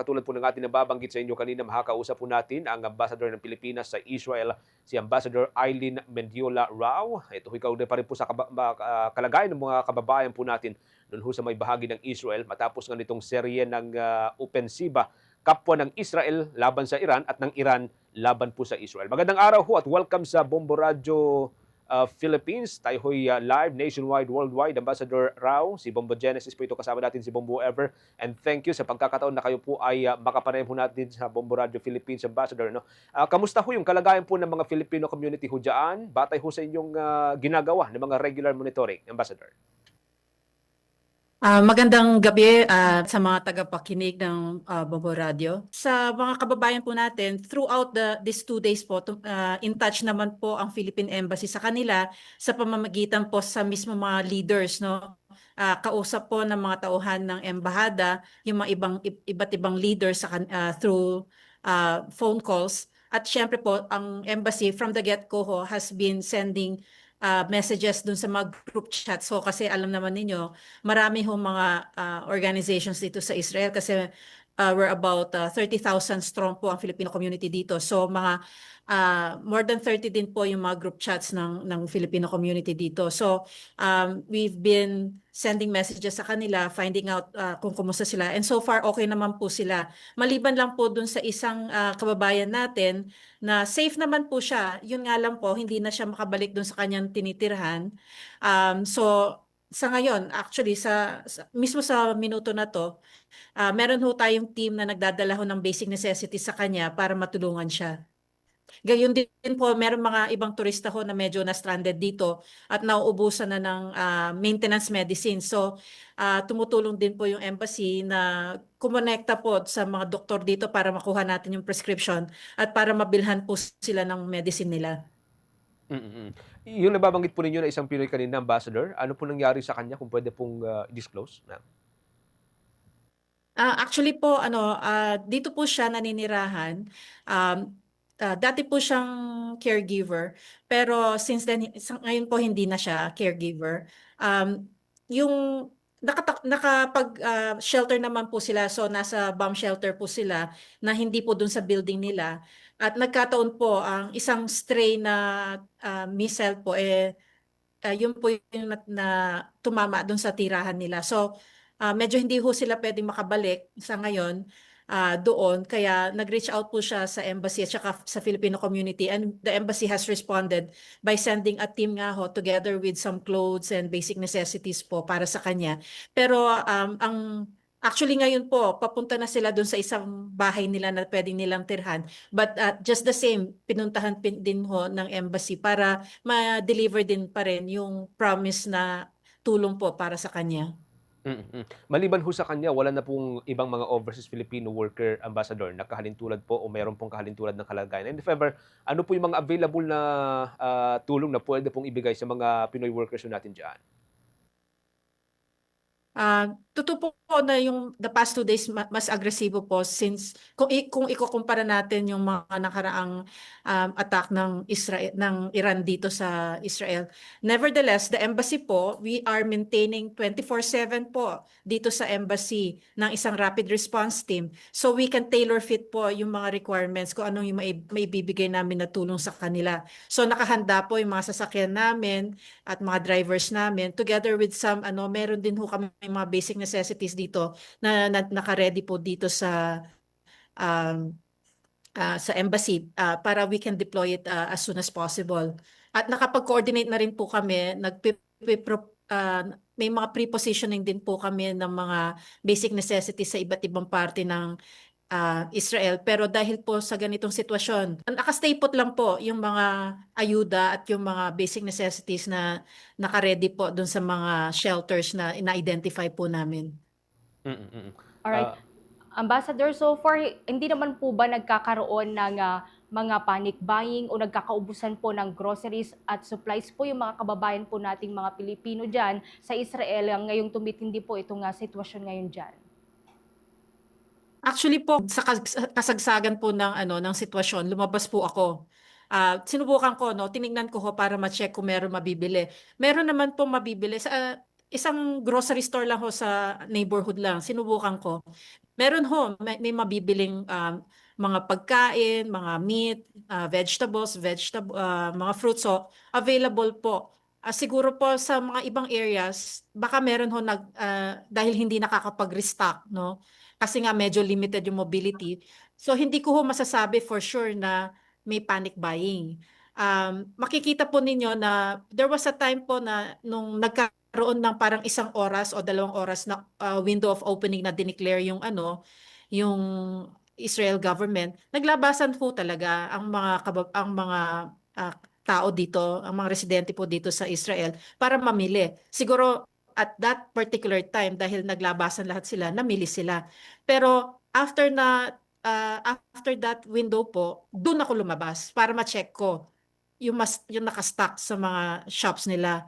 katulad po ng ating nababanggit sa inyo kanina, makakausap po natin ang ambassador ng Pilipinas sa Israel, si Ambassador Eileen Mendiola Rao. Ito ikaw din pa rin po sa ah, kalagayan ng mga kababayan po natin doon ho sa may bahagi ng Israel matapos nga nitong serye ng ah, opensiba kapwa ng Israel laban sa Iran at ng Iran laban po sa Israel. Magandang araw ho at welcome sa Bombo Radio uh, Philippines. Tayo ho'y uh, live, nationwide, worldwide. Ambassador Rao, si Bombo Genesis po ito kasama natin, si Bombo Ever. And thank you sa pagkakataon na kayo po ay uh, makapanayam po natin sa Bombo Radio Philippines Ambassador. No? Uh, kamusta ho yung kalagayan po ng mga Filipino community ho dyan? Batay ho sa inyong uh, ginagawa ng mga regular monitoring, Ambassador. Ah, magandang gabi ah, sa mga tagapakinig ng ah, Bobo Radio. Sa mga kababayan po natin, throughout the these two days po, ah, in touch naman po ang Philippine Embassy sa kanila sa pamamagitan po sa mismo mga leaders, no? Ah, kausap po ng mga tauhan ng embahada, yung mga ibang iba't ibang leaders sa ah, through ah, phone calls. At syempre po, ang embassy from the get-go has been sending ah, messages dun sa mga group chats. So kasi alam naman ninyo, marami hong mga ah, organizations dito sa Israel kasi ah, we're about ah, 30,000 strong po ang Filipino community dito. So mga ah, more than 30 din po yung mga group chats ng ng Filipino community dito. So um, we've been sending messages sa kanila, finding out ah, kung kumusta sila. And so far okay naman po sila. Maliban lang po dun sa isang ah, kababayan natin na safe naman po siya. Yun nga lang po, hindi na siya makabalik dun sa kanyang tinitirhan. Um, so sa ngayon, actually, sa, sa- mismo sa minuto na to, ah, meron ho tayong team na nagdadala ho ng basic necessities sa kanya para matulungan siya. Gayon din po, meron mga ibang turista ho na medyo na-stranded dito at nauubusan na ng ah, maintenance medicine. So, ah, tumutulong din po yung embassy na kumonekta po sa mga doktor dito para makuha natin yung prescription at para mabilhan po sila ng medicine nila. Mm Yung nababanggit po ninyo na isang Pinoy kanina, Ambassador, ano po nangyari sa kanya kung pwede pong uh, disclose? Na? Ah, actually po ano, ah, dito po siya naninirahan. Um, ah, dati po siyang caregiver, pero since then ngayon po hindi na siya caregiver. Um, yung nakata- nakapag ah, naman po sila, so nasa bomb shelter po sila na hindi po dun sa building nila. At nagkataon po ang isang stray na ah, missile po eh ah, yun po yung na, na tumama dun sa tirahan nila. So ah, medyo hindi ho sila pwedeng makabalik sa ngayon ah, doon. Kaya nag-reach out po siya sa embassy at saka sa Filipino community. And the embassy has responded by sending a team nga ho together with some clothes and basic necessities po para sa kanya. Pero um, ang Actually ngayon po, papunta na sila doon sa isang bahay nila na pwedeng nilang tirhan. But uh, just the same, pinuntahan pin din ho ng embassy para ma-deliver din pa rin yung promise na tulong po para sa kanya. Mm-mm. Maliban ho sa kanya, wala na pong ibang mga overseas Filipino worker ambassador na kahalintulad po o meron pong kahalintulad ng kalagayan. And if ever, ano po yung mga available na ah, tulong na pwede pong ibigay sa mga Pinoy workers natin dyan? Ah, totoo po na yung the past two days ma- mas agresibo po since kung kung ikukumpara natin yung mga nakaraang um, attack ng Israel ng Iran dito sa Israel. Nevertheless, the embassy po, we are maintaining 24/7 po dito sa embassy ng isang rapid response team. So we can tailor fit po yung mga requirements kung anong yung mai- maibibigay namin na tulong sa kanila. So nakahanda po yung mga sasakyan namin at mga drivers namin together with some ano meron din ho kami mga basic necessities dito na, na naka-ready po dito sa um, ah, sa embassy ah, para we can deploy it ah, as soon as possible. At nakapag-coordinate na rin po kami, nag may mga pre-positioning din po kami ng mga basic necessities sa iba't ibang parte ng ah, Israel. Pero dahil po sa ganitong sitwasyon, nakastay put lang po yung mga ayuda at yung mga basic necessities na naka-ready po dun sa mga shelters na ina-identify po namin. Mm-mm. Alright. Ah, Ambassador, so far, hindi naman po ba nagkakaroon ng ah, mga panic buying o nagkakaubusan po ng groceries at supplies po yung mga kababayan po nating mga Pilipino dyan sa Israel ngayong tumitindi po itong ah, sitwasyon ngayon dyan? Actually po, sa kas- kasagsagan po ng ano ng sitwasyon, lumabas po ako. Ah, sinubukan ko no, tiningnan ko ho para ma-check kung meron mabibili. Meron naman po mabibili sa isang grocery store lang ho sa neighborhood lang, sinubukan ko. Meron ho, may, may mabibiling um, mga pagkain, mga meat, uh, vegetables, vegetable, uh, mga fruits so available po. Ah, siguro po sa mga ibang areas, baka meron ho nag ah, dahil hindi nakakapag-restock, no? Kasi nga medyo limited yung mobility. So hindi ko ho masasabi for sure na may panic buying. Um, makikita po ninyo na there was a time po na nung nagkaroon ng parang isang oras o dalawang oras na ah, window of opening na dineclare yung ano, yung Israel government, naglabasan po talaga ang mga kabab- ang mga ah, tao dito, ang mga residente po dito sa Israel para mamili. Siguro at that particular time dahil naglabasan lahat sila, namili sila. Pero after na ah, after that window po, doon ako lumabas para ma-check ko yung mas yung nakastock sa mga shops nila.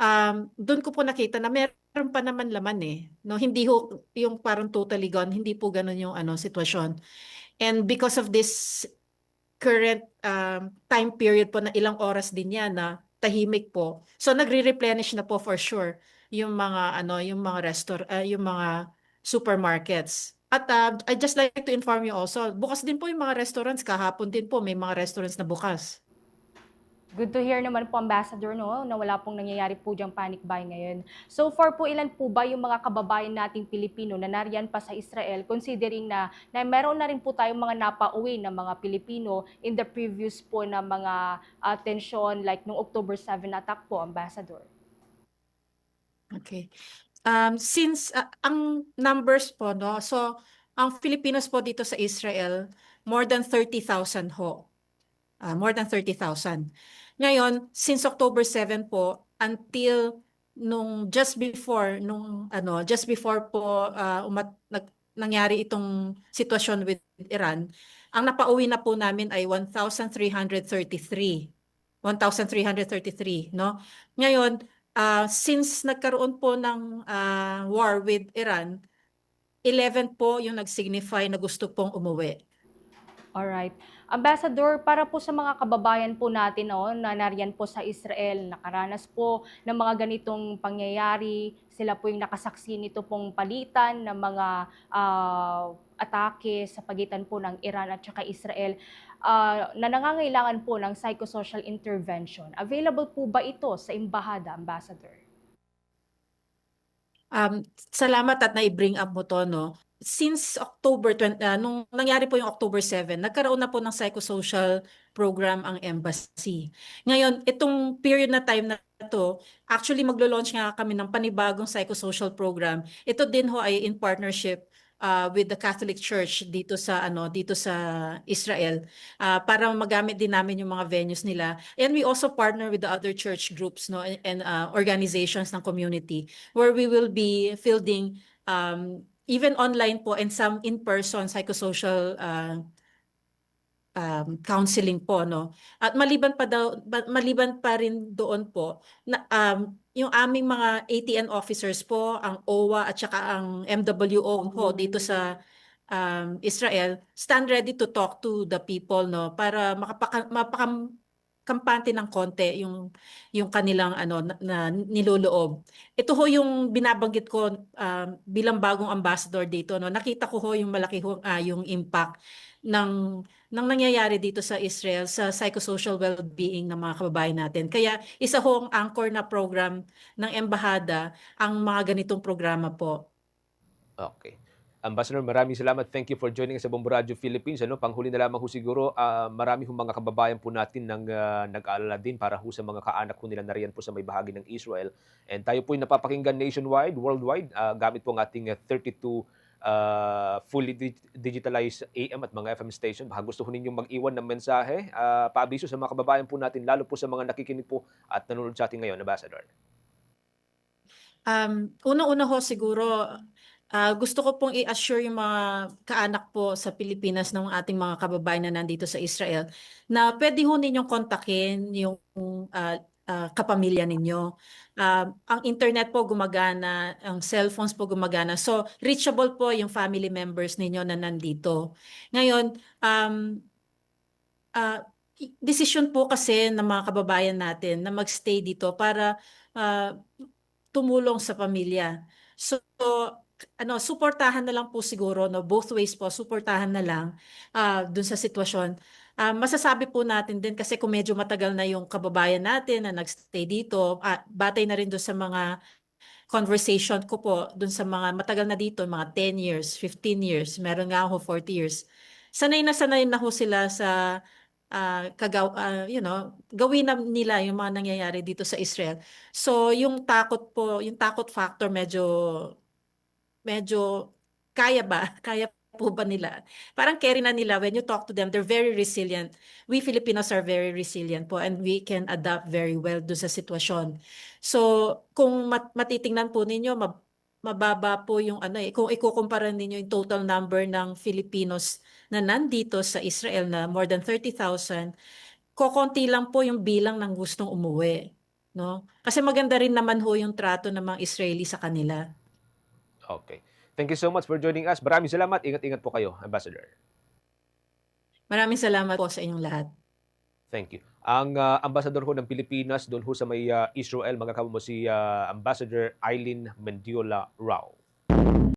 Um, doon ko po nakita na meron pa naman laman eh. No, hindi ho yung parang totally gone, hindi po ganun yung ano sitwasyon. And because of this current um, time period po na ilang oras din yan na tahimik po. So nagre-replenish na po for sure yung mga ano, yung mga restaurant, yung mga supermarkets. At uh, I just like to inform you also, bukas din po yung mga restaurants kahapon din po may mga restaurants na bukas. Good to hear naman po, Ambassador, no, na wala pong nangyayari po diyang panic buying ngayon. So far po, ilan po ba yung mga kababayan nating Pilipino na nariyan pa sa Israel, considering na, na meron na rin po tayong mga napauwi na mga Pilipino in the previous po na mga uh, tension like nung October 7 attack po, Ambassador? Okay. Um, since uh, ang numbers po, no, so ang Filipinos po dito sa Israel, more than 30,000 ho. Ah, more than 30,000. Ngayon, since October 7 po, until nung just before, nung ano, just before po ah, umat, nag, nangyari itong sitwasyon with Iran, ang napauwi na po namin ay 1,333. 1,333, no? Ngayon, ah, since nagkaroon po ng ah, war with Iran, 11 po yung nag-signify na gusto pong umuwi. Alright. Ambassador, para po sa mga kababayan po natin no, na nariyan po sa Israel, nakaranas po ng mga ganitong pangyayari, sila po yung nakasaksi nito pong palitan ng mga ah, atake sa pagitan po ng Iran at saka Israel ah, na nangangailangan po ng psychosocial intervention. Available po ba ito sa Embahada, Ambassador? Um, salamat at na-bring up mo to, no? Since October 20, ah, nung nangyari po yung October 7, nagkaroon na po ng psychosocial program ang embassy. Ngayon, itong period na time na to, actually maglo-launch nga kami ng panibagong psychosocial program. Ito din ho ay in partnership ah, with the Catholic Church dito sa ano dito sa Israel ah, para magamit din namin yung mga venues nila. And we also partner with the other church groups no and, and ah, organizations ng community where we will be fielding um, even online po and some in-person psychosocial uh, um, counseling po no? At maliban pa daw ba- maliban pa rin doon po na um, yung aming mga ATN officers po ang OWA at saka ang MWO po dito sa um, Israel stand ready to talk to the people no? Para makapaka, mapakam, kampante ng konti yung yung kanilang ano na, na niloloob. Ito ho yung binabanggit ko um, bilang bagong ambassador dito no. Nakita ko ho yung malaki ho ah, yung impact ng ng nangyayari dito sa Israel sa psychosocial well-being ng mga kababayan natin. Kaya isa ho ang anchor na program ng embahada ang mga ganitong programa po. Okay. Ambassador, maraming salamat. Thank you for joining us sa Bombo Radio Philippines. Ano, panghuli na lamang ho siguro, ah, marami hong mga kababayan po natin nang ah, nag-aalala din para ho sa mga kaanak ho nila nariyan po sa may bahagi ng Israel. And tayo po ay napapakinggan nationwide, worldwide, ah, gamit po ang ating ah, 32 ah, fully dig- digitalized AM at mga FM station. Baka gusto ho ninyong mag-iwan ng mensahe, ah, paabiso sa mga kababayan po natin, lalo po sa mga nakikinig po at nanonood sa atin ngayon, Ambassador. Um, una-una ho siguro, ah, gusto ko pong i-assure yung mga kaanak po sa Pilipinas ng ating mga kababayan na nandito sa Israel na pwede ho ninyong kontakin yung ah, ah, kapamilya ninyo. Ah, ang internet po gumagana, ang cellphones po gumagana. So, reachable po yung family members ninyo na nandito. Ngayon, um, ah, i- decision po kasi ng mga kababayan natin na magstay dito para ah, tumulong sa pamilya. So, ano, suportahan na lang po siguro, no, both ways po, suportahan na lang ah dun sa sitwasyon. Ah, masasabi po natin din kasi kung medyo matagal na yung kababayan natin na nagstay dito, ah, batay na rin doon sa mga conversation ko po dun sa mga matagal na dito, mga 10 years, 15 years, meron nga ako 40 years. Sanay na sanay na ho sila sa ah, kagaw, ah, you know, gawin na nila yung mga nangyayari dito sa Israel. So, yung takot po, yung takot factor medyo medyo kaya ba? Kaya po ba nila? Parang carry na nila when you talk to them, they're very resilient. We Filipinos are very resilient po and we can adapt very well do sa sitwasyon. So, kung mat- matitingnan po ninyo, mab- mababa po yung ano eh, kung ikukumpara ninyo yung total number ng Filipinos na nandito sa Israel na more than 30,000, kokonti lang po yung bilang ng gustong umuwi. No? Kasi maganda rin naman ho yung trato ng mga Israeli sa kanila. Okay. Thank you so much for joining us. Maraming salamat. Ingat-ingat po kayo, Ambassador. Maraming salamat po sa inyong lahat. Thank you. Ang ah, ambassador ho ng Pilipinas doon ho sa may ah, Israel, mga mo si ah, Ambassador Eileen Mendiola Rao.